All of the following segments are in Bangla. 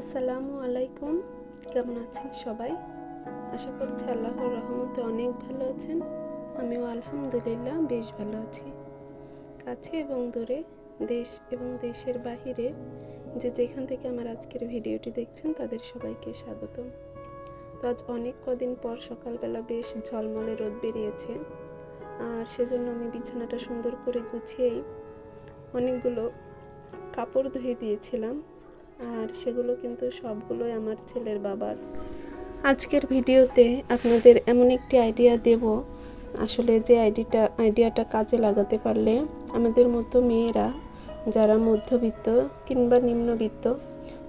আসসালামু আলাইকুম। কেমন আছেন সবাই? আশা করছি আল্লাহর রহমতে অনেক ভালো আছেন। আমিও আলহামদুলিল্লাহ বেশ ভালো আছি। কাছে এবং দূরে, দেশ এবং দেশের বাহিরে যে যেখান থেকে আমার আজকের ভিডিওটি দেখছেন তাদের সবাইকে স্বাগতম। তো আজ অনেক কদিন পর সকালবেলা বেশ ঝলমলে রোদ বেরিয়েছে। আর সেজন্য আমি বিছানাটা সুন্দর করে গুছিয়েই অনেকগুলো কাপড় ধুয়ে দিয়েছিলাম। আর সেগুলো কিন্তু সবগুলোই আমার ছেলের বাবার। আজকের ভিডিওতে আপনাদের এমন একটি আইডিয়া দেব। আসলে যে আইডিটা আইডিয়াটা কাজে লাগাতে পারলে আমাদের মতো মেয়েরা, যারা মধ্যবিত্ত কিংবা নিম্নবিত্ত,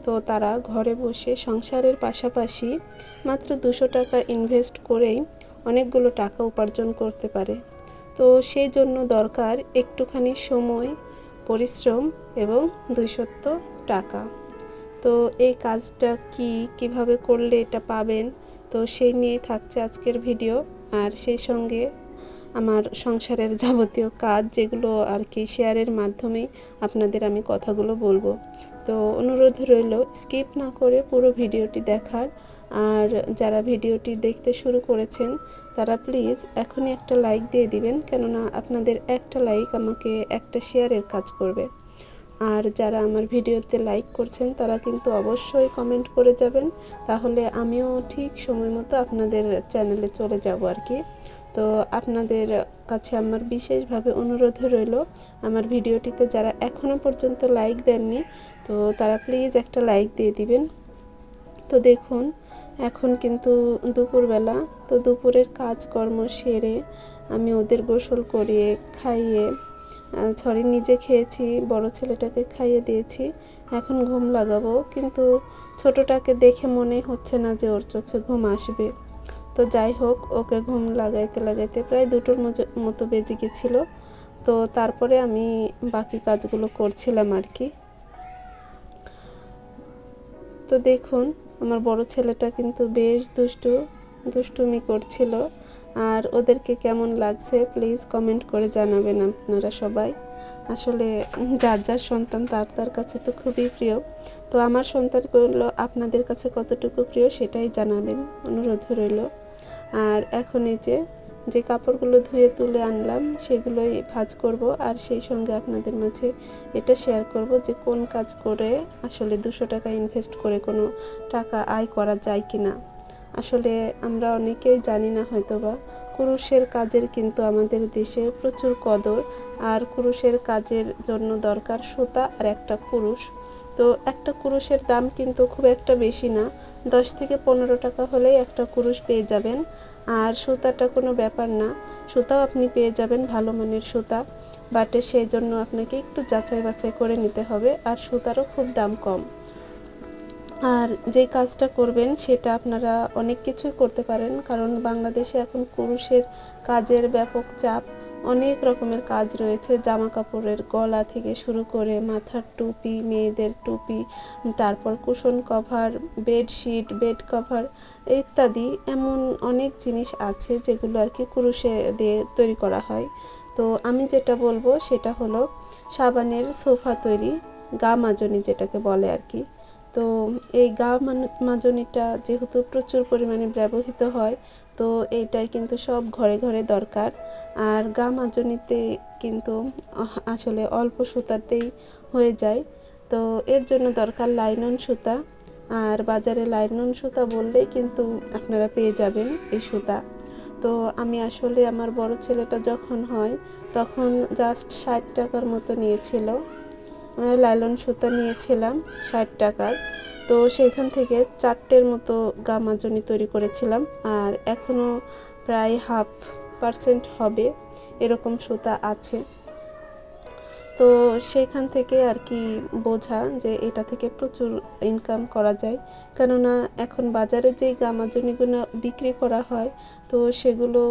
তো তারা ঘরে বসে সংসারের পাশাপাশি মাত্র দুশো টাকা ইনভেস্ট করেই অনেকগুলো টাকা উপার্জন করতে পারে। তো সেই জন্য দরকার একটুখানি সময়, পরিশ্রম এবং দুইশত টাকা। তো এই কাজটা কি কীভাবে করলে এটা পাবেন? তো সেই নিয়ে থাকছে আজকের ভিডিও। আর সেই সঙ্গে আমার সংসারের যাবতীয় কাজ যেগুলো আর কি শেয়ারের মাধ্যমে আপনাদের আমি কথাগুলো বলব। তো অনুরোধ রইল, স্কিপ না করে পুরো ভিডিওটি দেখার। আর যারা ভিডিওটি দেখতে শুরু করেছেন, তারা প্লিজ এখনই একটা লাইক দিয়ে দিবেন, কেননা আপনাদের একটা লাইক আমাকে একটা শেয়ারের কাজ করবে। আর যারা আমার ভিডিওতে লাইক করছেন, তারা কিন্তু অবশ্যই কমেন্ট করে যাবেন। তাহলে আমিও ঠিক সময় মতো আপনাদের চ্যানেলে চলে যাব আর কি। তো আপনাদের কাছে আমার বিশেষভাবে অনুরোধ রইল, আমার ভিডিওটিতে যারা এখনও পর্যন্ত লাইক দেননি, তো তারা প্লিজ একটা লাইক দিয়ে দিবেন। তো দেখুন, এখন কিন্তু দুপুরবেলা, তো দুপুরের কাজকর্ম সেরে আমি ওদের গোসল করিয়ে, খাইয়ে সরি, নিজে খেয়েছি, বড় ছেলেটাকে খাইয়ে দিয়েছি, এখন ঘুম লাগাবো, কিন্তু ছোটটাকে দেখে মনে হচ্ছে না যে ওর চোখে ঘুম আসবে। তো যাই হোক, ওকে ঘুম লাগাইতে লাগাইতে প্রায় দুটোর মতো বেজে গেছিল। তো তারপরে আমি বাকি কাজগুলো করছিলাম আর কি। তো দেখুন, আমার বড় ছেলেটা কিন্তু বেশ দুষ্টু, দুষ্টুমি করছিল। আর ওদেরকে কেমন লাগছে প্লিজ কমেন্ট করে জানাবেন আপনারা সবাই। আসলে যার যার সন্তান, তার তার কাছে তো খুবই প্রিয়। তো আমার সন্তানগুলো আপনাদের কাছে কতটুকু প্রিয় সেটাই জানাবেন, অনুরোধ রইল। আর এখন এই যে যে কাপড়গুলো ধুয়ে তুলে আনলাম, সেগুলোই ভাজ করব, আর সেই সঙ্গে আপনাদের মাঝে এটা শেয়ার করব যে কোন কাজ করে আসলে দুশো টাকা ইনভেস্ট করে কোনো টাকা আয় করা যায় কি না আসলে আমরা অনেকেই জানি না হয়তো বা কুরুষের কাজের কিন্তু আমাদের দেশে প্রচুর কদর, আর কুরুষের কাজের জন্য দরকার সুতা আর একটা কুরুষ তো একটা কুরুষের দাম কিন্তু খুব একটা বেশি না। দশ থেকে পনেরো টাকা হলেই একটা কুরুষ পেয়ে যাবেন। আর সুতাটা কোনো ব্যাপার না। সুতাও আপনি পেয়ে যাবেন ভালো মানের সুতা। বাটে সেই জন্য আপনাকে একটু যাচাই বাছাই করে নিতে হবে, আর সুতারও খুব দাম কম। আর যে কাজটা করবেন সেটা আপনারা অনেক কিছুই করতে পারেন, কারণ বাংলাদেশে এখন পুরুষের কাজের ব্যাপক চাপ, অনেক রকমের কাজ রয়েছে জামা কাপড়ের গলা থেকে শুরু করে মাথার টুপি, মেয়েদের টুপি, তারপর cushion cover, bedsheet, bed cover ইত্যাদি এমন অনেক জিনিস আছে যেগুলো আর কি কুরুশে দিয়ে তৈরি করা হয়। তো আমি যেটা বলব সেটা হলো সাবানের সোফা তৈরি গা মাজনি যেটাকে বলে আর কি। তো এই গা মাজনিটা যেহেতু প্রচুর পরিমাণে ব্যবহৃত হয়, তো এইটাই কিন্তু সব ঘরে ঘরে দরকার। আর গা মাজনিতে কিন্তু আসলে অল্প সুতাতেই হয়ে যায়। তো এর জন্য দরকার লাইনন সুতা। আর বাজারে লাইনন সুতা বললেই কিন্তু আপনারা পেয়ে যাবেন এই সুতা। তো আমি আসলে আমার বড় ছেলেটা যখন হয়, তখন জাস্ট ষাট টাকার মতো নিয়েছিল। লাইলন সুতা নিয়েছিলাম, ষাট টাকার। তো সেখান থেকে চারটের মতো গামাজনি তৈরি করেছিলাম, আর এখনও প্রায় হাফ পার্সেন্ট হবে এরকম সুতা আছে। তো সেখান থেকে আর কি বোঝা যে এটা থেকে প্রচুর ইনকাম করা যায়। কেননা এখন বাজারে যেই গামাজনিগুলো বিক্রি করা হয়, তো সেগুলো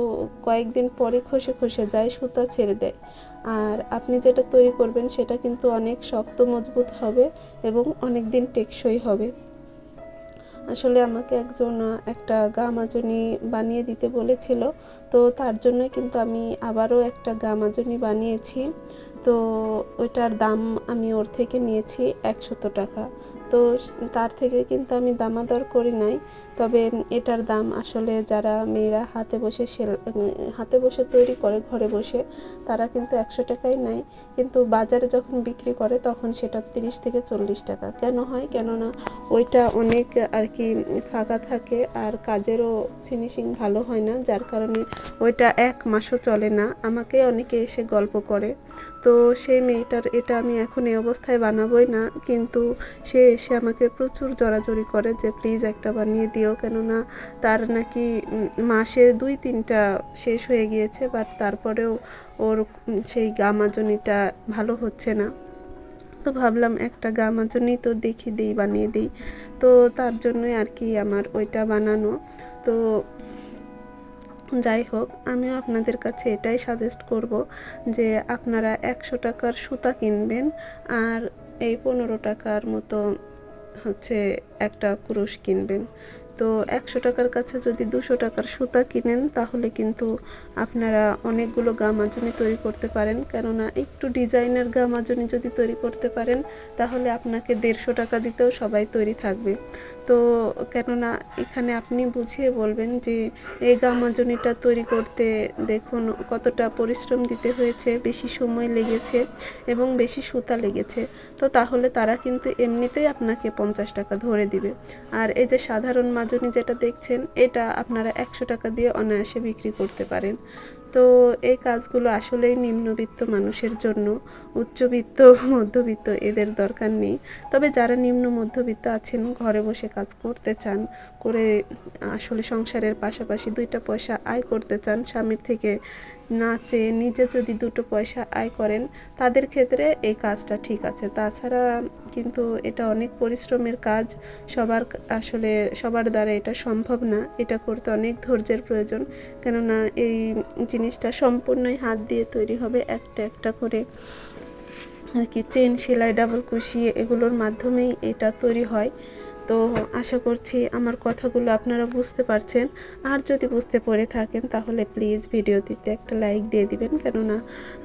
কয়েকদিন পরে খসে খসে যায়, সুতা ছেড়ে দেয়। আর আপনি যেটা তৈরি করবেন সেটা কিন্তু অনেক শক্ত মজবুত হবে এবং অনেক দিন টেকসই হবে। আসলে আমাকে একজন একটা গা মাজনি বানিয়ে দিতে বলেছিল, তো তার জন্যই কিন্তু আমি আবারও একটা গামাজনি বানিয়েছি। তো ওইটার দাম আমি ওর থেকে নিয়েছি একশত টাকা। তো তার থেকে কিন্তু আমি দামাদর করি নাই। তবে এটার দাম আসলে যারা মেয়েরা হাতে বসে সেল হাতে বসে তৈরি করে, ঘরে বসে, তারা কিন্তু একশো টাকাই নেয়। কিন্তু বাজারে যখন বিক্রি করে, তখন সেটা তিরিশ থেকে চল্লিশ টাকা। কেন হয়? কেননা ওইটা অনেক আর কি ফাঁকা থাকে আর কাজেরও ফিনিশিং ভালো হয় না। যার কারণে ওইটা এক মাসও চলে না। আমাকে অনেকে এসে গল্প করে। তো সেই মেয়েটার এটা আমি এখন এই অবস্থায় বানাবোই না। কিন্তু সে এসে আমাকে প্রচুর জড়াজড়ি করে যে, প্লিজ একটা বানিয়ে দিও। কেননা তার নাকি মাসে দুই তিনটা শেষ হয়ে গিয়েছে, বাট তারপরেও ওর সেই গামাজনিটা ভালো হচ্ছে না। তো ভাবলাম একটা গামাজনি তো দেখি, দিই, বানিয়ে দিই। তো তার জন্যই আর কি আমার ওইটা বানানো। তো যাই হোক, আমিও আপনাদের কাছে এটাই সাজেস্ট করব যে, আপনারা একশো টাকার সুতা কিনবেন আর এই পনেরো টাকার মতো হচ্ছে একটা কুরুশ কিনবেন। তো একশো টাকার কাছে যদি দুশো টাকার সুতা কিনেন, তাহলে কিন্তু আপনারা অনেকগুলো গামাজনি তৈরি করতে পারেন। কেননা একটু ডিজাইনের গামাজনি যদি তৈরি করতে পারেন, তাহলে আপনাকে দেড়শো টাকা দিতেও সবাই তৈরি থাকবে। তো কেননা এখানে আপনি বুঝিয়ে বলবেন যে এই গামাজনিটা তৈরি করতে দেখুন কতটা পরিশ্রম দিতে হয়েছে, বেশি সময় লেগেছে এবং বেশি সুতা লেগেছে। তো তাহলে তারা কিন্তু এমনিতেই আপনাকে পঞ্চাশ টাকা ধরে দিবে। আর এই যে সাধারণ মাজনি যেটা দেখছেন, এটা আপনারা একশো টাকা দিয়ে অনায়াসে বিক্রি করতে পারেন। তো এই কাজগুলো আসলেই নিম্নবিত্ত মানুষের জন্য, উচ্চবিত্ত, মধ্যবিত্ত এদের দরকার নেই। তবে যারা নিম্ন মধ্যবিত্ত আছেন, ঘরে বসে কাজ করতে চান, করে আসলে সংসারের পাশাপাশি দুইটা পয়সা আয় করতে চান, স্বামীর থেকে না চেয়ে নিজে যদি দুটো পয়সা আয় করেন, তাদের ক্ষেত্রে এই কাজটা ঠিক আছে। তাছাড়া কিন্তু এটা অনেক পরিশ্রমের কাজ, সবার আসলে সবার দ্বারা এটা সম্ভব না। এটা করতে অনেক ধৈর্যের প্রয়োজন। কেননা এই জিনিসটা সম্পূর্ণই হাত দিয়ে তৈরি হবে একটা একটা করে। আর কি চেন সেলাই ডাবল কুশি এগুলোর মাধ্যমেই এটা তৈরি হয়। তো আশা করছি আমার কথাগুলো আপনারা বুঝতে পারছেন। আর যদি বুঝতে পড়ে থাকেন তাহলে প্লিজ ভিডিওটিতে একটা লাইক দিয়ে দিবেন। কেননা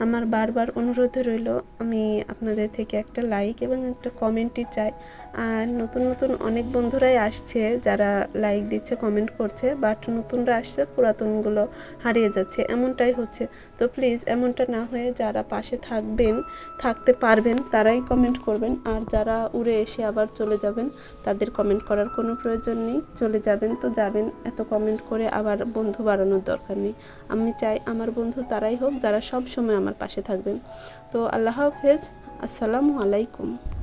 আমার বারবার অনুরোধ রইল আমি আপনাদের থেকে একটা লাইক এবং একটা কমেন্টই চাই। আর নতুন নতুন অনেক বন্ধুরাই আসছে যারা লাইক দিচ্ছে কমেন্ট করছে বাট নতুনরা আসছে, পুরাতনগুলো হারিয়ে যাচ্ছে। এমনটাই হচ্ছে। তো প্লিজ এমনটা না হয়ে যারা পাশে থাকবেন, থাকতে পারবেন, তারাই কমেন্ট করবেন। আর যারা উড়ে এসে আবার চলে যাবেন, তাদের কমেন্ট করার কোনো প্রয়োজন নেই। চলে যাবেন তো যাবেন, এত কমেন্ট করে আবার বন্ধু বাড়ানোর দরকার নেই। আমি চাই আমার বন্ধু তারাই হোক, যারা সব সময় আমার পাশে থাকবেন। তো আল্লাহ হাফেজ, আসসালামু আলাইকুম।